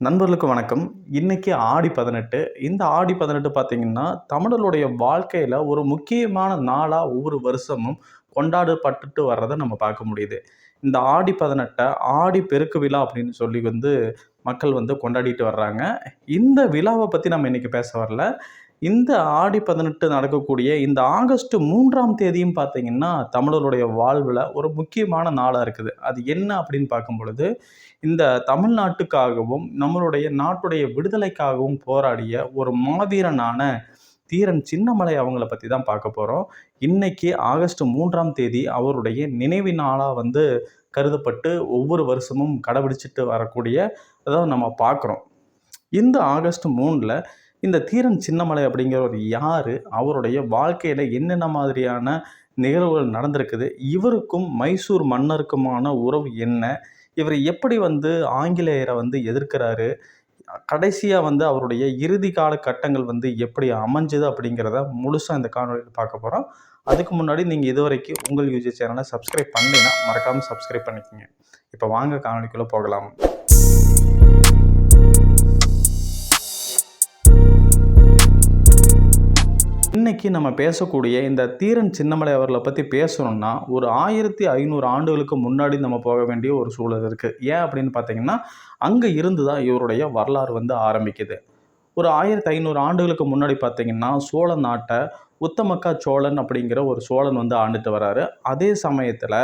நண்பர்களுக்கு வணக்கம். இன்றைக்கி ஆடி பதினெட்டு. இந்த ஆடி பதினெட்டு பார்த்திங்கன்னா தமிழருடைய வாழ்க்கையில் ஒரு முக்கியமான நாளாக ஒவ்வொரு வருஷமும் கொண்டாடப்பட்டுட்டு வர்றதை நம்ம பார்க்க முடியுது. இந்த ஆடி பதினெட்டை ஆடி பெருக்கு விழா அப்படின்னு சொல்லி வந்து மக்கள் வந்து கொண்டாடிட்டு வர்றாங்க. இந்த விழாவை பற்றி நம்ம இன்றைக்கி பேச வரல. இந்த ஆடி பதினெட்டு நடக்கக்கூடிய இந்த ஆகஸ்ட் மூன்றாம் தேதியும் பார்த்தீங்கன்னா தமிழருடைய வாழ்வில் ஒரு முக்கியமான நாளாக இருக்குது. அது என்ன அப்படின்னு பார்க்கும் பொழுது இந்த தமிழ்நாட்டுக்காகவும் நம்மளுடைய நாட்டுடைய விடுதலைக்காகவும் போராடிய ஒரு மாவீரனான தீரன் சின்னமலை அவங்கள பற்றி தான் பார்க்க போகிறோம் இன்னைக்கு ஆகஸ்ட் மூன்றாம் தேதி அவருடைய நினைவு நாளாக வந்து கருதப்பட்டு ஒவ்வொரு வருஷமும் கடைபிடிச்சிட்டு வரக்கூடிய அதாவது நம்ம பார்க்குறோம். இந்த ஆகஸ்ட் மூணில் இந்த தீரன் சின்னமலை அப்படிங்கிறவர் யார்? அவருடைய வாழ்க்கையில் என்னென்ன மாதிரியான நிகழ்வுகள் நடந்திருக்குது? இவருக்கும் மைசூர் மன்னருக்குமான உறவு என்ன? இவர் எப்படி வந்து ஆங்கிலேயரை வந்து எதிர்க்கிறாரு? கடைசியாக வந்து அவருடைய இறுதி கால கட்டங்கள் வந்து எப்படி அமைஞ்சது அப்படிங்கிறத முழுசாக இந்த காணொலியில் பார்க்க போகிறோம் அதுக்கு முன்னாடி நீங்கள் இதுவரைக்கும் உங்கள் யூஜி சேனலை சப்ஸ்கிரைப் பண்ணலைன்னா மறக்காமல் சப்ஸ்கிரைப் பண்ணிக்கோங்க. இப்போ வாங்க காணொலிக்குள்ளே போகலாம். இன்னைக்கு நம்ம பேசக்கூடிய இந்த தீரன் சின்னமலை அவர்களை பற்றி பேசணும்னா ஒரு ஆயிரத்தி ஐநூறு ஆண்டுகளுக்கு முன்னாடி நம்ம போக வேண்டிய ஒரு சூழல் இருக்குது ஏன் அப்படின்னு பார்த்தீங்கன்னா அங்கே இருந்து தான் இவருடைய வரலாறு வந்து ஆரம்பிக்குது. ஒரு ஆயிரத்தி ஐநூறு ஆண்டுகளுக்கு முன்னாடி பார்த்தீங்கன்னா சோழ நாட்டை உத்தமக்கா சோழன் அப்படிங்கிற ஒரு சோழன் வந்து ஆண்டுட்டு வராரு. அதே சமயத்தில்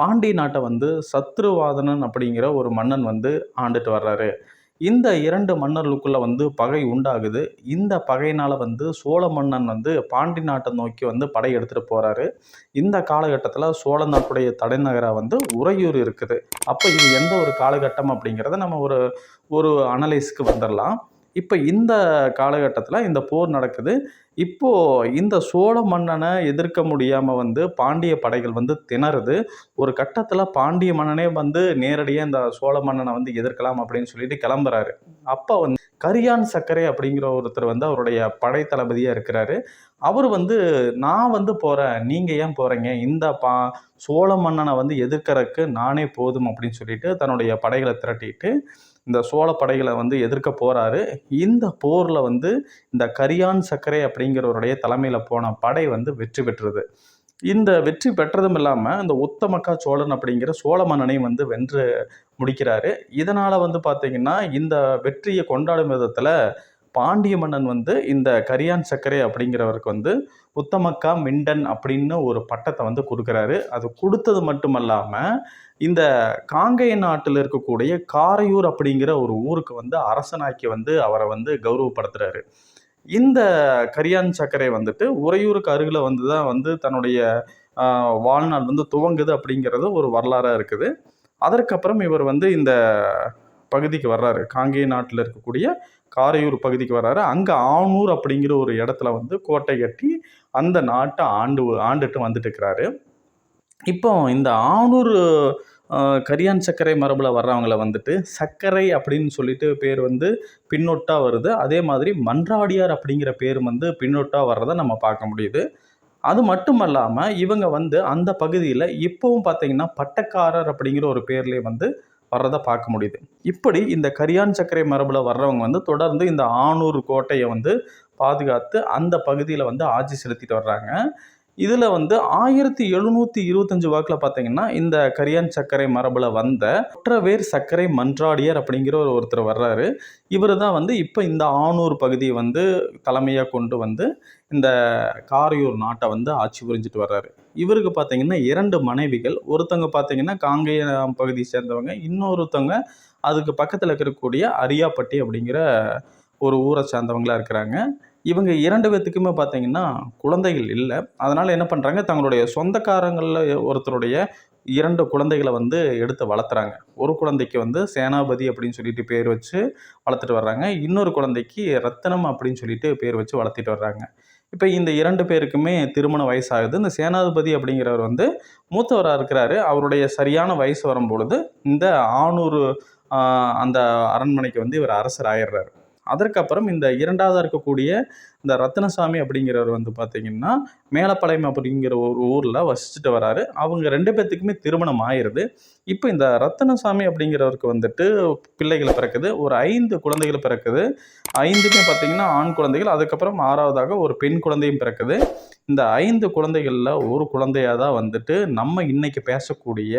பாண்டி நாட்டை வந்து சத்ருவாதனன் அப்படிங்கிற ஒரு மன்னன் வந்து ஆண்டுட்டு வர்றாரு. இந்த இரண்டு மன்னர்களுக்குள்ளே வந்து பகை உண்டாகுது. இந்த பகையினால் வந்து சோழ மன்னன் வந்து பாண்டி நாட்டை நோக்கி வந்து படை எடுத்துகிட்டு போகிறாரு இந்த காலகட்டத்தில் சோழ நாட்டுடைய தலைநகராக வந்து உறையூர் இருக்குது. அப்போ இது எந்த ஒரு காலகட்டம் அப்படிங்கிறத நம்ம ஒரு ஒரு அனலைஸ்க்கு வந்துடலாம் இப்போ இந்த காலகட்டத்தில் இந்த போர் நடக்குது. இப்போது இந்த சோழ மன்னனை எதிர்க்க முடியாமல் வந்து பாண்டிய படைகள் வந்து திணறுது. ஒரு கட்டத்தில் பாண்டிய மன்னனே வந்து நேரடியாக இந்த சோழ மன்னனை வந்து எதிர்க்கலாம் அப்படின்னு சொல்லிட்டு கிளம்புறாரு. அப்போ வந்து கரியான் சக்கரை அப்படிங்கிற ஒருத்தர் வந்து அவருடைய படை தளபதியாக இருக்கிறாரு. அவர் வந்து நான் வந்து போகிறேன் நீங்கள் ஏன் போகிறீங்க இந்த பா சோழ மன்னனை வந்து எதிர்க்கறக்கு நானே போதும் அப்படின்னு சொல்லிட்டு தன்னுடைய படைகளை திரட்டிட்டு இந்த சோழ படைகளை வந்து எதிர்க்க போகிறாரு இந்த போரில் வந்து இந்த கரியான் சக்கரை அப்படிங்கிறவருடைய தலைமையில் போன படை வந்து வெற்றி பெற்றது. இந்த வெற்றி பெற்றதும் இல்லாமல் இந்த உத்தமக்கா சோழன் அப்படிங்கிற சோழ மன்னனையும் வந்து வென்று முடிக்கிறாரு. இதனால் வந்து பார்த்திங்கன்னா இந்த வெற்றியை கொண்டாடும் விதத்தில் பாண்டிய மன்னன் வந்து இந்த கரியான் சக்கரை அப்படிங்கிறவருக்கு வந்து உத்தமக்கா மிண்டன் அப்படின்னு ஒரு பட்டத்தை வந்து கொடுக்குறாரு. அது கொடுத்தது மட்டுமல்லாமல் இந்த காங்கேய நாட்டில் இருக்கக்கூடிய காரையூர் அப்படிங்கிற ஒரு ஊருக்கு வந்து அரசனாக்கி வந்து அவரை வந்து கௌரவப்படுத்துகிறாரு இந்த கரியான் சக்கரை வந்துட்டு உறையூருக்கு அருகில் வந்து தான் வந்து தன்னுடைய வாழ்நாள் வந்து துவங்குது அப்படிங்கிறது ஒரு வரலாறாக இருக்குது. அதற்கப்புறம் இவர் வந்து இந்த பகுதிக்கு வர்றாரு. காங்கேய நாட்டில் இருக்கக்கூடிய காரையூர் பகுதிக்கு வராரு. அங்கே ஆனூர் அப்படிங்கிற ஒரு இடத்துல வந்து கோட்டை கட்டி அந்த நாட்டை ஆண்டு ஆண்டுட்டு வந்துட்டு இருக்கிறாரு இப்போ இந்த ஆனூர் கரியான் சர்க்கரை மரபில் வர்றவங்கள வந்துட்டு சர்க்கரை அப்படின்னு சொல்லிட்டு பேர் வந்து பின்னொட்டாக வருது. அதே மாதிரி மன்றாடியார் அப்படிங்கிற பேர் வந்து பின்னொட்டாக வர்றதை நம்ம பார்க்க முடியுது. அது மட்டும் இல்லாமல் இவங்க வந்து அந்த பகுதியில் இப்போவும் பார்த்தீங்கன்னா பட்டக்காரர் அப்படிங்கிற ஒரு பேர்லேயே வந்து வர்றதை பார்க்க முடியுது. இப்படி இந்த கரியான் சர்க்கரை மரபில் வர்றவங்க வந்து தொடர்ந்து இந்த ஆணூர் கோட்டையை வந்து பாதுகாத்து அந்த பகுதியில் வந்து ஆட்சி செலுத்திட்டு வர்றாங்க. இதில் வந்து ஆயிரத்தி எழுநூற்றி இருபத்தஞ்சு வாக்கில் பார்த்தீங்கன்னா இந்த கரியான் சர்க்கரை மரபில் வந்த குற்றவேர் சர்க்கரை மன்றாடியர் அப்படிங்கிற ஒரு ஒருத்தர் வர்றாரு. இவர் தான் வந்து இப்போ இந்த ஆணூர் பகுதியை வந்து தலைமையாக கொண்டு வந்து இந்த காரையூர் நாட்டை வந்து ஆட்சி புரிஞ்சிட்டு வர்றாரு. இவருக்கு பார்த்தீங்கன்னா இரண்டு மனைவிகள். ஒருத்தவங்க பார்த்தீங்கன்னா காங்கேய பகுதியை சேர்ந்தவங்க. இன்னொருத்தவங்க அதுக்கு பக்கத்தில் இருக்கக்கூடிய அரியாப்பட்டி அப்படிங்கிற ஒரு ஊரை சார்ந்தவங்களாக இருக்கிறாங்க. இவங்க இரண்டு பேர்த்துக்குமே பார்த்தீங்கன்னா குழந்தைகள் இல்லை. அதனால் என்ன பண்ணுறாங்க தங்களுடைய சொந்தக்காரங்களில் ஒருத்தருடைய இரண்டு குழந்தைகளை வந்து எடுத்து வளர்த்துறாங்க. ஒரு குழந்தைக்கு வந்து சேனாபதி அப்படின்னு சொல்லிட்டு பேர் வச்சு வளர்த்துட்டு வர்றாங்க. இன்னொரு குழந்தைக்கு ரத்தனம் அப்படின்னு சொல்லிட்டு பேர் வச்சு வளர்த்திட்டு வர்றாங்க. இப்போ இந்த இரண்டு பேருக்குமே திருமண வயசாகுது. இந்த சேனாதிபதி அப்படிங்கிறவர் வந்து மூத்தவராக இருக்கிறாரு. அவருடைய சரியான வயசு வரும்பொழுது இந்த ஆணூர் அந்த அரண்மனைக்கு வந்து இவர் அரசர் ஆயிடுறாரு அதற்கப்புறம் இந்த இரண்டாவதாக இருக்கக்கூடிய இந்த ரத்னசாமி அப்படிங்கிறவர் வந்து பார்த்தீங்கன்னா மேலப்பாளையம் அப்படிங்கிற ஒரு ஊரில் வசிச்சுட்டு வராரு. அவங்க ரெண்டு பேர்த்துக்குமே திருமணம் ஆயிடுது இப்போ இந்த ரத்னசாமி அப்படிங்கிறவருக்கு வந்துட்டு பிள்ளைகள் பிறக்குது. ஒரு ஐந்து குழந்தைகள் பிறக்குது. ஐந்துமே பார்த்தீங்கன்னா ஆண் குழந்தைகள். அதுக்கப்புறம் ஆறாவதாக ஒரு பெண் குழந்தையும் பிறக்குது. இந்த ஐந்து குழந்தைகளில் ஒரு குழந்தையாக தான் வந்துட்டு நம்ம இன்றைக்கி பேசக்கூடிய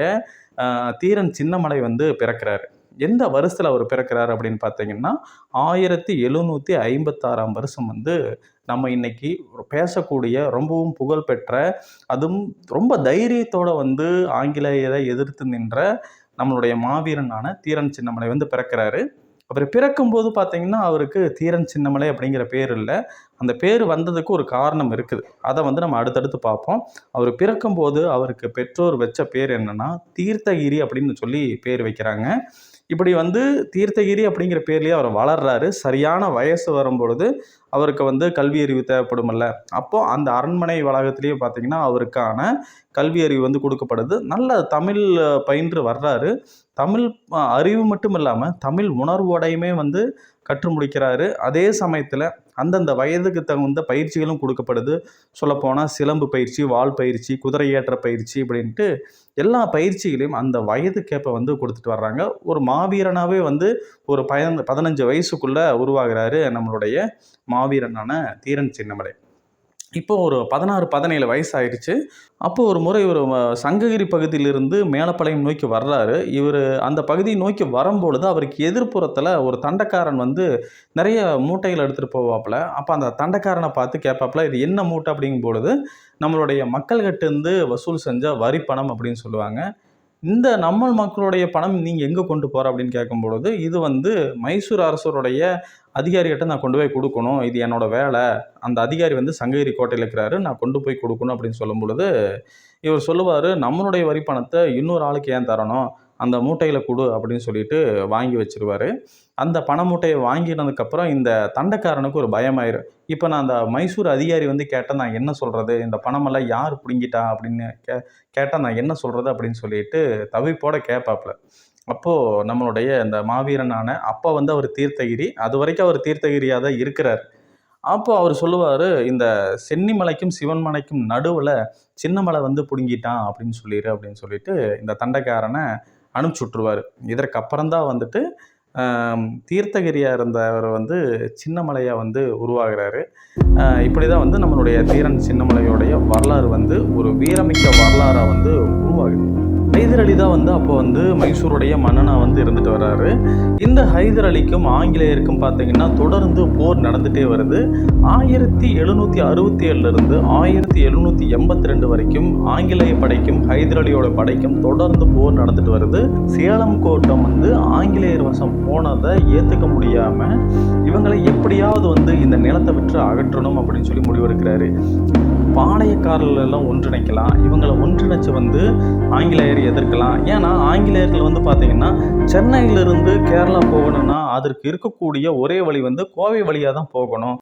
தீரன் சின்னமலை வந்து பிறக்கிறாரு. எந்த வருஷத்தில் அவர் பிறக்கிறார் அப்படின்னு பார்த்தீங்கன்னா ஆயிரத்தி எழுநூற்றி ஐம்பத்தாறாம் வருஷம் வந்து நம்ம இன்னைக்கு பேசக்கூடிய ரொம்பவும் புகழ்பெற்ற அதுவும் ரொம்ப தைரியத்தோட வந்து ஆங்கிலேயரை எதிர்த்து நின்ற நம்மளுடைய மாவீரனான தீரன் சின்னமலை வந்து பிறக்கிறாரு. அவர் பிறக்கும்போது பார்த்தீங்கன்னா அவருக்கு தீரன் சின்னமலை அப்படிங்கிற பேர் இல்லை. அந்த பேர் வந்ததுக்கு ஒரு காரணம் இருக்குது. அதை வந்து நம்ம அடுத்தடுத்து பார்ப்போம். அவர் பிறக்கும்போது அவருக்கு பெற்றோர் வச்ச பேர் என்னன்னா தீர்த்தகிரி அப்படின்னு சொல்லி பேர் வைக்கிறாங்க. இப்படி வந்து தீர்த்தகிரி அப்படிங்கிற பேர்லேயே அவர் வளர்றாரு. சரியான வயசு வரும்பொழுது அவருக்கு வந்து கல்வி அறிவு தேவைப்படுமல்ல. அப்போது அந்த அரண்மனை வளாகத்திலேயே பார்த்தீங்கன்னா அவருக்கான கல்வி அறிவு வந்து கொடுக்கப்படுது. நல்ல தமிழ் பயின்று வர்றாரு. தமிழ் அறிவு மட்டும் இல்லாமல் தமிழ் உணர்வோடையுமே வந்து கற்று முடிக்கிறாரு. அதே சமயத்தில் அந்தந்த வயதுக்கு தகுந்த பயிற்சிகளும் கொடுக்கப்படுது. சொல்லப்போனால் சிலம்பு பயிற்சி வால் பயிற்சி குதிரை ஏற்ற பயிற்சி அப்படின்ட்டு எல்லா பயிற்சிகளையும் அந்த வயதுக்கேற்ப வந்து கொடுத்துட்டு வர்றாங்க. ஒரு மாவீரனாகவே வந்து ஒரு பயன் பதினஞ்சு வயசுக்குள்ளே உருவாகிறாரு நம்மளுடைய மாவீரனான தீரன் சின்னமலை. இப்போ ஒரு பதினாறு பதினேழு வயசு ஆயிடுச்சு அப்போ ஒரு முறை இவர் சங்ககிரி பகுதியிலிருந்து மேலப்பாளையம் நோக்கி வர்றாரு. இவர் அந்த பகுதியை நோக்கி வரும்பொழுது அவருக்கு எதிர்ப்புறத்தில் ஒரு தண்டக்காரன் வந்து நிறைய மூட்டைகள் எடுத்துகிட்டு போவாப்புல. அப்போ அந்த தண்டக்காரனை பார்த்து கேட்பாப்புல இது என்ன மூட்டை? அப்படிங்கும் பொழுது நம்மளுடைய மக்கள்கிட்டேருந்து வசூல் செஞ்ச வரி பணம் அப்படின்னு சொல்லுவாங்க. இந்த நம்ம மக்களுடைய பணம் நீங்கள் எங்கே கொண்டு போகிற அப்படின்னு கேட்கும் பொழுது இது வந்து மைசூர் அரசருடைய அதிகாரிகிட்ட நான் கொண்டு போய் கொடுக்கணும் இது என்னோட வேலை. அந்த அதிகாரி வந்து சங்ககிரி கோட்டையில் இருக்கிறாரு நான் கொண்டு போய் கொடுக்கணும் அப்படின்னு சொல்லும் பொழுது இவர் சொல்லுவார் நம்மளுடைய வரி பணத்தை இன்னொரு ஆளுக்கு ஏன் தரணும்? அந்த மூட்டையில் கொடு அப்படின்னு சொல்லிட்டு வாங்கி வச்சிருவாரு. அந்த பண மூட்டையை வாங்கினதுக்கப்புறம் இந்த தண்டக்காரனுக்கு ஒரு பயமாயிரும் இப்போ நான் அந்த மைசூர் அதிகாரி வந்து கேட்டால் நான் என்ன சொல்கிறது இந்த பணமெல்லாம் யார் பிடுங்கிட்டா? அப்படின்னு கே கேட்டால் நான் என்ன சொல்கிறது அப்படின்னு சொல்லிட்டு தவிப்போட கேட்பாப்புல அப்போது நம்மளுடைய இந்த மாவீரனான அப்போ வந்து அவர் தீர்த்தகிரி அது வரைக்கும் அவர் தீர்த்தகிரியாக தான் இருக்கிறார். அப்போது அவர் சொல்லுவார் இந்த சென்னிமலைக்கும் சிவன்மலைக்கும் நடுவில் சின்னமலை வந்து பிடுங்கிட்டான் அப்படின்னு சொல்லிடு அப்படின்னு சொல்லிட்டு இந்த தண்டைக்காரனை அனுப்பிச்சி விட்ருவார் இதற்கப்புறம் தான் வந்துட்டு தீர்த்தகிரியாக இருந்தவர் வந்து சின்னமலையாக வந்து உருவாகிறாரு. இப்படி தான் வந்து நம்மளுடைய தீரன் சின்னமலையோடைய வரலாறு வந்து ஒரு வீரமிக்க வரலாறாக வந்து உருவாகுது. ஹைதர் அலி தான் வந்து அப்போ வந்து மைசூருடைய மன்னனாக வந்து இருந்துட்டு வர்றாரு இந்த ஹைதர் அலிக்கும் ஆங்கிலேயருக்கும் பார்த்தீங்கன்னா தொடர்ந்து போர் நடந்துகிட்டே வருது. ஆயிரத்தி எழுநூற்றி அறுபத்தி ஏழுலேருந்து ஆயிரத்தி எழுநூற்றி எண்பத்தி ரெண்டு வரைக்கும் ஆங்கிலேய படைக்கும் ஹைதர் அலியோட படைக்கும் தொடர்ந்து போர் நடந்துட்டு வருது. சேலம் கோட்டம் வந்து ஆங்கிலேயர் வசம் போனதை ஏற்றுக்க முடியாமல் இவங்களை எப்படியாவது வந்து இந்த நிலத்தை விட்டு அகற்றணும் அப்படின்னு சொல்லி முடிவெடுக்கிறாரு. பாளையக்காரர்கள் எல்லாம் ஒன்றிணைக்கலாம். இவங்களை ஒன்றிணைச்சு வந்து ஆங்கிலேயர் இருக்கலாம். ஏன்னா ஆங்கிலேயர்கள் வந்து பார்த்தீங்கன்னா சென்னையிலிருந்து கேரளா போகணும்னா அதற்கு இருக்கக்கூடிய ஒரே வழி வந்து கோவை வழியாக தான் போகணும்.